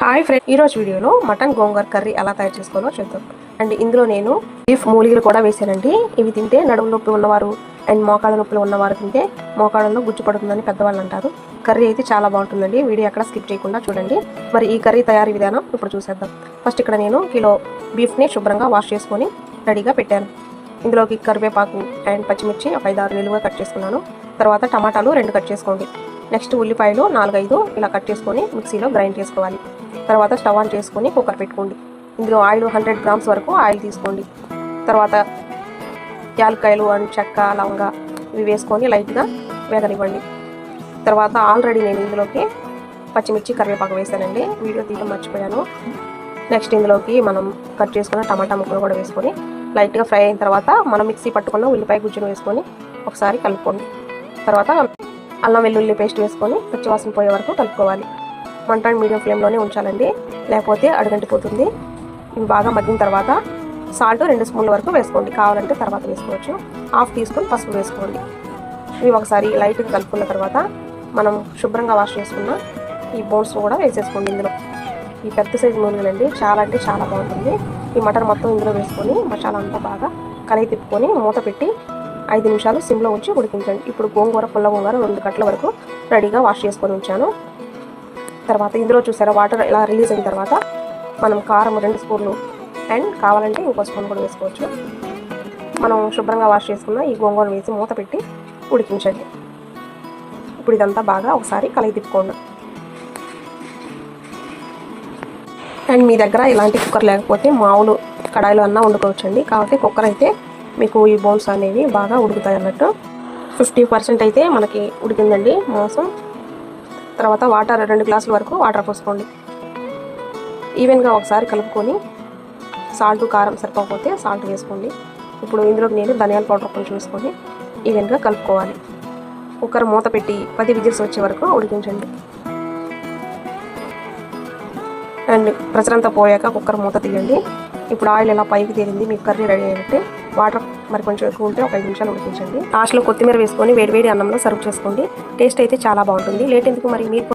Hi friend ఈరోజు వీడియోలో mutton గోంగూర curry ఎలా తయారు చేసుకోవాలో చూద్దాం. అండ్ ఇందులో నేను బీఫ్ మూలికలు కూడా వేసానండి. ఇవి తింటే నడుము నొప్పి ఉన్నవారు అండ్ మోకాళ్ళ నొప్పులు ఉన్నవారు తింటే మోకాళ్ళలో గుజ్జు పడుతుందని పెద్దవాళ్ళు అంటారు. కర్రీ అయితే చాలా బాగుంటుందండి. వీడియో ఎక్కడ స్కిప్ చేయకుండా చూడండి. మరి ఈ కర్రీ తయారీ విధానం ఇప్పుడు చూసేద్దాం. ఫస్ట్ ఇక్కడ నేను కిలో బీఫ్ని శుభ్రంగా వాష్ చేసుకొని రెడీగా పెట్టాను. ఇందులోకి కరివేపాకు అండ్ పచ్చిమిర్చి ఒక ఐదు ఆరు నిలువుగా కట్ చేసుకున్నాను. తర్వాత టమాటాలు రెండు కట్ చేసుకోండి. నెక్స్ట్ ఉల్లిపాయలు నాలుగైదు ఇలా కట్ చేసుకొని మిక్సీలో గ్రైండ్ చేసుకోవాలి. తర్వాత స్టవ్ ఆన్ చేసుకొని కుక్కర్ పెట్టుకోండి. ఇందులో ఆయిల్ హండ్రెడ్ గ్రామ్స్ వరకు ఆయిల్ తీసుకోండి. తర్వాత యాలక్కాయలు అండ్ చెక్క లవంగ ఇవి వేసుకొని లైట్గా వేగనివ్వండి. తర్వాత ఆల్రెడీ నేను ఇందులోకి పచ్చిమిర్చి కరివేపాకు వేసానండి. వీడియో తీయడం మర్చిపోయాను. నెక్స్ట్ ఇందులోకి మనం కట్ చేసుకున్న టమాటా ముక్కలు కూడా వేసుకొని లైట్గా ఫ్రై అయిన తర్వాత మనం మిక్సీ పట్టుకున్న ఉల్లిపాయ గుజ్జును వేసుకొని ఒకసారి కలుపుకోండి. తర్వాత అల్లం వెల్లుల్లి పేస్ట్ వేసుకొని పచ్చివాసన పోయే వరకు కలుపుకోవాలి. మంట మీడియం ఫ్లేమ్లోనే ఉంచాలండి. లేకపోతే అడుగంటిపోతుంది. ఇవి బాగా మగ్గిన తర్వాత సాల్ట్ రెండు స్పూన్ల వరకు వేసుకోండి. కావాలంటే తర్వాత వేసుకోవచ్చు. హాఫ్ టీ స్పూన్ పసుపు వేసుకోండి. ఇవి ఒకసారి లైట్గా కలుపుకున్న తర్వాత మనం శుభ్రంగా వాష్ చేసుకున్న ఈ బోన్స్ కూడా వేసేసుకోండి ఇందులో. ఈ పెద్ద సైజు నూనెలండి చాలా అంటే చాలా బాగుంటుంది. ఈ మటన్ మొత్తం ఇందులో వేసుకొని మసాలా అంతా బాగా కలయి తిప్పుకొని మూత పెట్టి ఐదు నిమిషాలు సిమ్లో ఉంచి ఉడికించండి. ఇప్పుడు గోంగూర పుల్ల గోంగూర రెండు గంటల వరకు రెడీగా వాష్ చేసుకొని ఉంచాను. తర్వాత ఇందులో చూసారా వాటర్ ఇలా రిలీజ్ అయిన తర్వాత మనం కారం రెండు స్పూన్లు అండ్ కావాలంటే ఇంకో స్పూన్ కూడా వేసుకోవచ్చు. మనం శుభ్రంగా వాష్ చేసుకున్న ఈ గోంగూర వేసి మూత పెట్టి ఉడికించండి. ఇప్పుడు ఇదంతా బాగా ఒకసారి కలయి తిప్పుకోండి. అండ్ మీ దగ్గర ఇలాంటి కుక్కర్ లేకపోతే మామూలు కడాయిలు అన్నా వండుకోవచ్చండి. కాబట్టి కుక్కర్ అయితే మీకు ఈ బోన్స్ అనేవి బాగా ఉడుకుతాయి అన్నట్టు. ఫిఫ్టీ పర్సెంట్ అయితే మనకి ఉడికిందండి మాంసం. తర్వాత వాటర్ రెండు గ్లాసుల వరకు వాటర్ పోసుకోండి. ఈవెన్గా ఒకసారి కలుపుకొని సాల్ట్ కారం సరిపోకపోతే సాల్ట్ వేసుకోండి. ఇప్పుడు ఇందులోకి నేను ధనియాల పౌడర్ కొంచెం వేసుకొని ఈవెన్గా కలుపుకోవాలి. కుక్కర్ మూత పెట్టి పది విజిల్స్ వచ్చే వరకు ఉడికించండి. అండ్ ప్రెషర్ పోయాక కుక్కర్ మూత తీయండి. ఇప్పుడు ఆయిల్ ఎలా పైకి తేలింది మీకు కర్రీ రెడీ అయినట్టే. వాటర్ మరి కొంచెం ఎక్కువ ఉంటే ఒక ఐదు నిమిషాలు ఉడికించండి. లాస్ట్లో కొత్తిమీర వేసుకొని వేడివేడి అన్నంలో సర్వ్ చేసుకోండి. టేస్ట్ అయితే చాలా బాగుంటుంది. లేట్ ఎందుకు మరి? మీరు